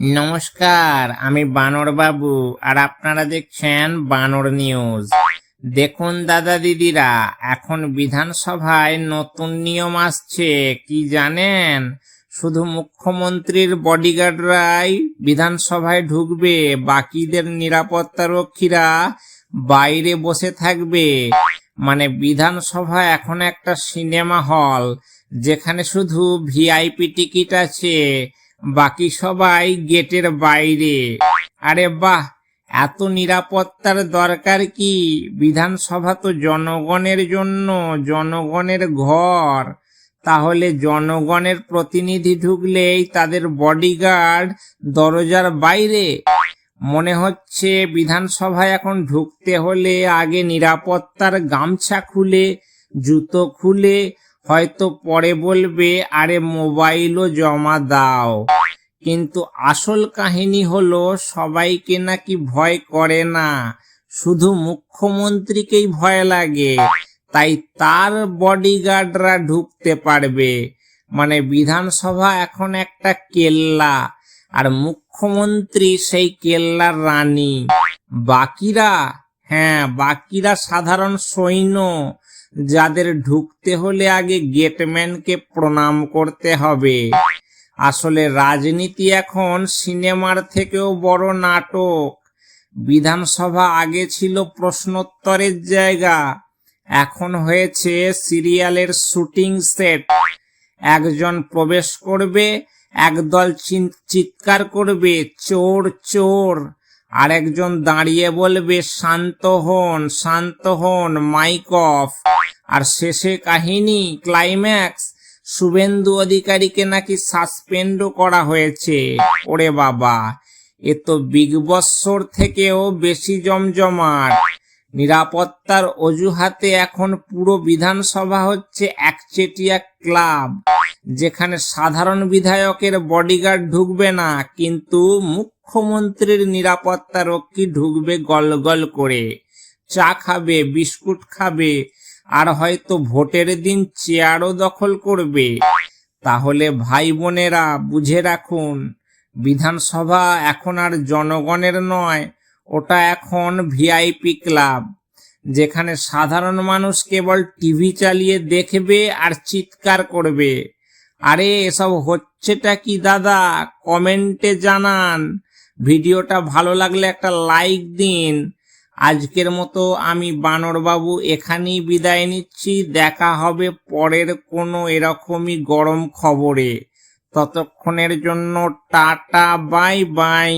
নমস্কার, আমি বানর বাবু আর আপনারা দেখছেন বানর নিউজ। দেখুন দাদা দিদিরা, এখন বিধানসভায় নতুন নিয়ম আসছে, কি জানেন? শুধু মুখ্যমন্ত্রীর বডিগার্ডরাই বিধানসভায় ঢুকবে, বাকিদের নিরাপত্তা রক্ষীরা বাইরে বসে থাকবে। মানে বিধানসভা এখন একটা সিনেমা হল, যেখানে শুধু ভিআইপি টিকিট আছে বাকি সবাই গেটের বাইরে। আরে বাহ, এত নিরাপত্তার দরকার কি? বিধানসভা তো জনগণের জন্য, জনগণের ঘর। তাহলে জনগণের প্রতিনিধি ঢুকলেই তাদের বডিগার্ড দরজার বাইরে। মনে হচ্ছে বিধানসভায় এখন ঢুকতে হলে আগে নিরাপত্তার গামছা খুলে, জুতো খুলে, হয়তো পরে বলবে, আরে মোবাইলও জমা দাও। কিন্তু আসল কাহিনী হলো, সবাইকে নাকি ভয় করে না। শুধু মুখ্যমন্ত্রীকেই ভয় লাগে, তাই তার বডিগার্ডরা ঢুকতে পারবে। মানে বিধানসভা এখন একটা কেল্লা, আর মুখ্যমন্ত্রী সেই কেল্লার রানী। বাকিরা হ্যাঁ বাকিরা সাধারণ সৈন্য, যাদের ঢুকতে হলে আগে গেটম্যানকে প্রণাম করতে হবে। আসলে রাজনীতি এখন সিনেমার থেকেও বড় নাটক। বিধানসভা আগে ছিল প্রশ্নোত্তরের জায়গা, এখন হয়েছে সিরিয়ালের শুটিং সেট। একজন প্রবেশ করবে, একদল চিৎকার করবে, চোর চোর। আরেকজন দাঁড়িয়ে বলবে, শান্ত হন শান্ত হন, মাইক অফ। আর শেষে কাহিনী, ক্লাইম্যাক্স শুভেন্দু অধিকারীকে নাকি সাসপেন্ডও করা হয়েছে। ওরে বাবা, এ তো বিগ বস্যর থেকেও বেশি জমজমাট। নিরাপত্তার অজুহাতে এখন পুরো বিধানসভা হচ্ছে একচেটিয়া ক্লাব, যেখানে সাধারণ বিধায়কের বডিগার্ড ঢুকবে না, কিন্তু মুখ্যমন্ত্রীর নিরাপত্তা রক্ষী ঢুকবে গলগল করে। চা খাবে, বিস্কুট খাবে আর হয়তো ভোটের দিন চেয়ারও দখল করবে। তাহলে ভাই বোনেরা, বুঝে রাখুন, বিধানসভা এখন আর জনগণের নয়, ওটা এখন ভিআইপি ক্লাব, যেখানে সাধারণ মানুষ কেবল টিভি চালিয়ে দেখবে আর চিৎকার করবে। আরে, এসব হচ্ছেটা কি দাদা? কমেন্টে জানান। ভিডিওটা ভালো লাগলে একটা লাইক দিন। আজকের মতো আমি বানরবাবু এখানেই বিদায় নিচ্ছি। দেখা হবে পরের কোনো এরকমই গরম খবরে। ততক্ষণের জন্য টাটা, বাই বাই।